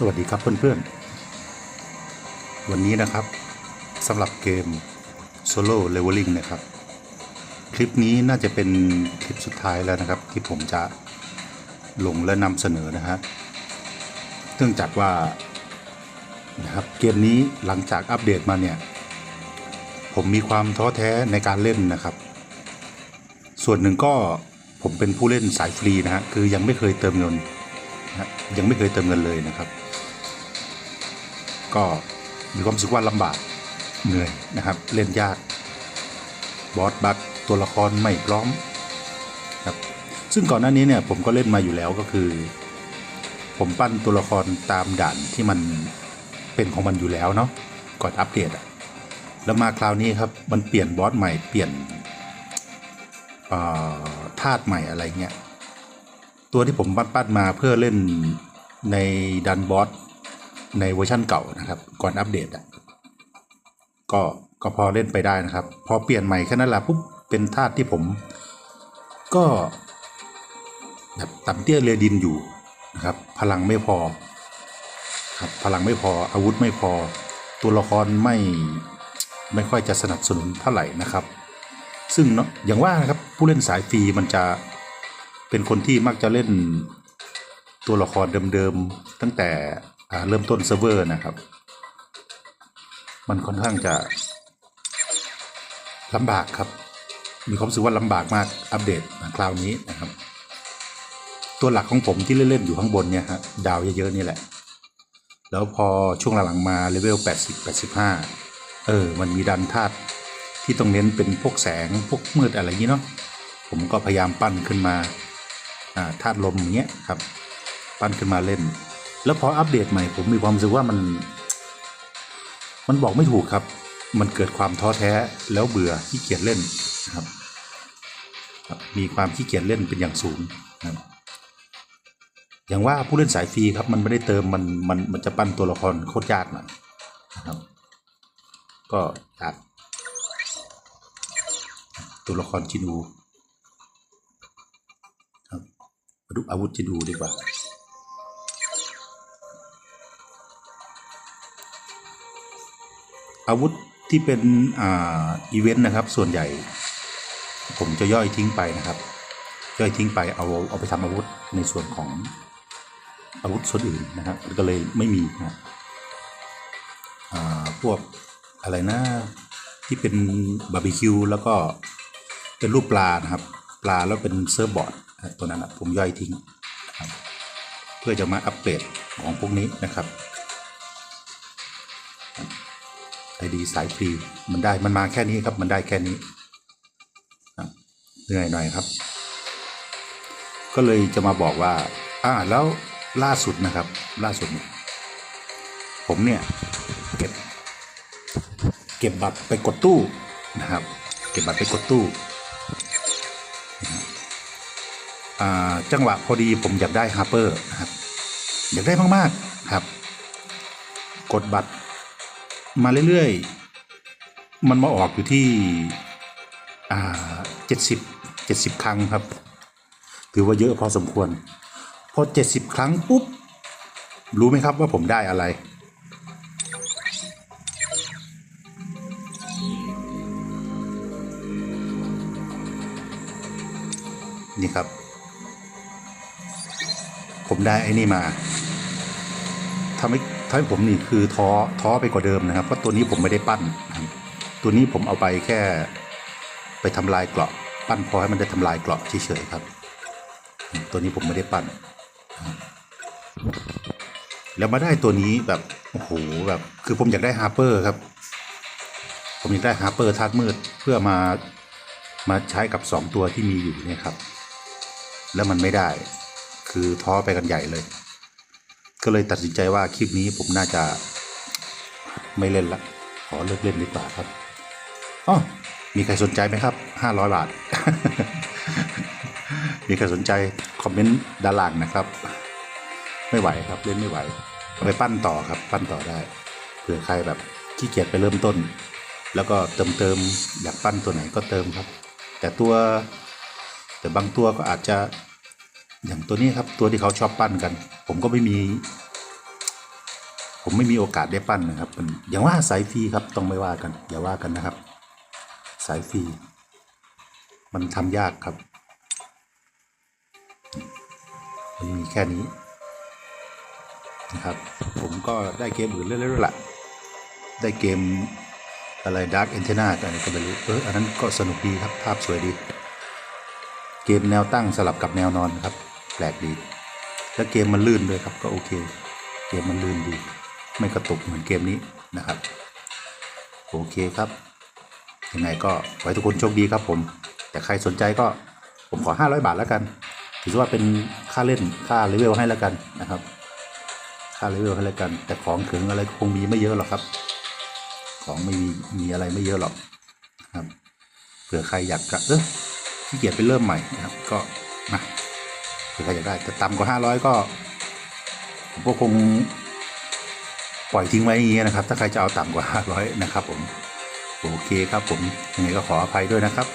สวัสดีครับเพื่อนๆ วันนี้นะครับสำหรับเกม Solo Leveling นะครับ คลิปนี้น่าจะเป็นคลิปสุดท้ายแล้วนะครับ ที่ผมจะลงและนำเสนอนะฮะเนื่องจากว่านะครับเกมนี้หลังจากอัปเดตมาเนี่ย ผมมีความท้อแท้ในการเล่นนะครับ ส่วนหนึ่งก็ผมเป็นผู้เล่นสายฟรีนะฮะคือยังไม่เคยเติมเงินนะฮะยังไม่เคยเติมเงินเลยนะครับ ก็มีความรู้สึกว่าลำบากเหนื่อยนะครับเล่นยากบอสบักตัวละครไม่พร้อมครับซึ่งก่อนหน้านี้เนี่ยผมก็เล่นมาอยู่แล้วก็คือ ผมปั้นตัวละครตามด่านที่มันเป็นของมันอยู่แล้วเนาะก่อนอัปเดตอะแล้วมาคราวนี้ครับมันเปลี่ยนบอสใหม่เปลี่ยนธาตุใหม่อะไรเงี้ยตัวที่ผมปั้นปั้นมาเพื่อเล่นในดันบอส ในเวอร์ชั่นเก่านะครับ ก่อนอัปเดตอะก็ก็พอเล่นไปได้นะครับ พอเปลี่ยนใหม่แค่นั้นแหละปุ๊บเป็นธาตุที่ผม ก็แบบต่ำเตี้ยเรือดินอยู่นะครับ พลังไม่พอครับพลังไม่พออาวุธไม่พอ ตัวละครไม่ไม่ค่อยจะสนับสนุนเท่าไหร่นะครับ ซึ่งเนาะอย่างว่านะครับผู้เล่นสายฟรีมันจะเป็นคนที่มักจะเล่นตัวละครเดิมๆตั้งแต่ เริ่มต้นเซิร์ฟเวอร์นะครับ มันค่อนข้างจะลำบากครับ มีความรู้สึกว่าลำบากมากอัปเดตคราวนี้นะครับ ตัวหลักของผมที่เล่นๆอยู่ข้างบนเนี่ยฮะดาวเยอะๆนี่แหละ แล้วพอช่วงหลังๆมาเลเวล80 85 เออ มันมีดันธาตุที่ต้องเน้นเป็นพวกแสงพวกมืดอะไรอย่างนี้เนาะผมก็พยายามปั้นขึ้นมาอ่าธาตุลมอย่างเงี้ยครับ ปั้นขึ้นมาเล่น แล้วพออัปเดตใหม่ผมมีความรู้สึกว่ามัน มันบอกไม่ถูกครับ มันเกิดความท้อแท้แล้วเบื่อขี้เกียจเล่นนะครับ มีความขี้เกียจเล่นเป็นอย่างสูงนะครับอย่างว่าผู้เล่นสายฟรีครับมันไม่ได้เติมมันมันมันจะปั้นตัวละครโคตรยากหน่อยนะครับ ก็ยากตัวละครจินูครับมาดูอาวุธจะดูดีกว่า อาวุธที่เป็นอ่าอีเวนต์นะครับ ส่วนใหญ่ ผมจะย่อยทิ้งไปนะครับ ย่อยทิ้งไปเอาเอาไปทำอาวุธในส่วนของอาวุธส่วนอื่นนะครับก็เลยไม่มีนะพวกอะไรนะที่เป็นบาร์บีคิวแล้วก็เป็นรูปปลานะครับ ปลาแล้วเป็นเซิร์ฟบอร์ดตัวนั้นนะผมย่อยทิ้ง เพื่อจะมาอัปเกรดของพวกนี้นะครับ ไอดีสายฟรีมันได้มันมาแค่นี้ครับ มันได้แค่นี้เหนื่อยหน่อยครับ ก็เลยจะมาบอกว่า อ่าแล้วล่าสุดนะครับ ล่าสุดเนี่ยผมเนี่ยเก็บ เก็บบัตรไปกดตู้นะครับ เก็บบัตรไปกดตู้อ่าจังหวะพอดีผมอยากได้ฮาร์เปอร์นะครับ อยากได้มาก ๆ ครับ กดบัตร มาเรื่อยๆ มันมาออกอยู่ที่อ่าเจ็ดสิบเจ็ดสิบครั้งครับ ถือว่าเยอะพอสมควร พอเจ็ดสิบครั้งปุ๊บ รู้ไหมครับว่าผมได้อะไร นี่ครับ ผมได้ไอ้นี่มาทำให้ ทำให้ผมนี่คือท้อท้อไปกว่าเดิมนะครับเพราะตัวนี้ผมไม่ได้ปั้น ตัวนี้ผมเอาไปแค่ ไปทำลายเกราะปั้นพอให้มันได้ทำลายเกราะเฉยๆครับ ตัวนี้ผมไม่ได้ปั้น แล้วมาได้ตัวนี้แบบโอ้โหแบบคือผมอยากได้ฮาร์เปอร์ครับ ผมอยากได้ฮาร์เปอร์ธาตุมืดเพื่อมามาใช้กับสองตัวที่มีอยู่เนี่ยครับ แล้วมันไม่ได้ คือท้อไปกันใหญ่เลย ก็เลยตัดสินใจว่าคลิปนี้ผมน่าจะไม่เล่นละ ขอเลิกเล่นดีกว่าครับอ๋อมีใครสนใจไหมครับห้าร้อยบาท มีใครสนใจคอมเมนต์ด้านล่างนะครับ ไม่ไหวครับเล่นไม่ไหวไปปั้นต่อครับ ปั้นต่อได้เผื่อใครแบบขี้เกียจไปเริ่มต้น แล้วก็เติมเติมอยากปั้นตัวไหนก็เติมครับ แต่ตัว แต่บางตัวก็อาจจะ อย่างตัวนี้ครับตัวที่เขาชอบปั้นกัน ผมก็ไม่มี ผมไม่มีโอกาสได้ปั้นนะครับอย่างว่าสายฟรีครับต้องไม่ว่ากัน อย่าว่ากันนะครับ สายฟรีมันทำยากครับมันมีแค่นี้นะครับ ผมก็ได้เกมอื่นเรื่อยๆละได้เกมอะไรดาร์กเอนเทนาอะไรก็ไม่รู้เอออันนั้นก็สนุกดีครับ ภาพสวยดี เกมแนวตั้งสลับกับแนวนอนครับ แปลกดี และเกมมันลื่นด้วยครับก็โอเค เกมมันลื่นดี ไม่กระตุกเหมือนเกมนี้นะครับ โอเคครับ ยังไงก็ขอให้ทุกคนโชคดีครับผม แต่ใครสนใจก็ผมขอ 500 บาทแล้วกัน ถือว่าเป็นค่าเล่นค่าเลเวลให้แล้วกันนะครับ ค่าเลเวลให้แล้วกัน แต่ของถึงอะไรคงมีไม่เยอะหรอกครับ ของไม่มีมีอะไรไม่เยอะหรอกครับเผื่อใครอยากจะเออ ขี้เกียจไปเริ่มใหม่นะครับ ก็นะเผื่อใครอยากได้แต่ต่ำกว่าห้าร้อยก็ผมก็คงปล่อยทิ้งไว้อย่างนี้นะครับ ถ้าใครจะเอาต่ำกว่าห้าร้อยนะครับ ผมโอเคครับผมยังไงก็ขออภัยด้วยนะครับ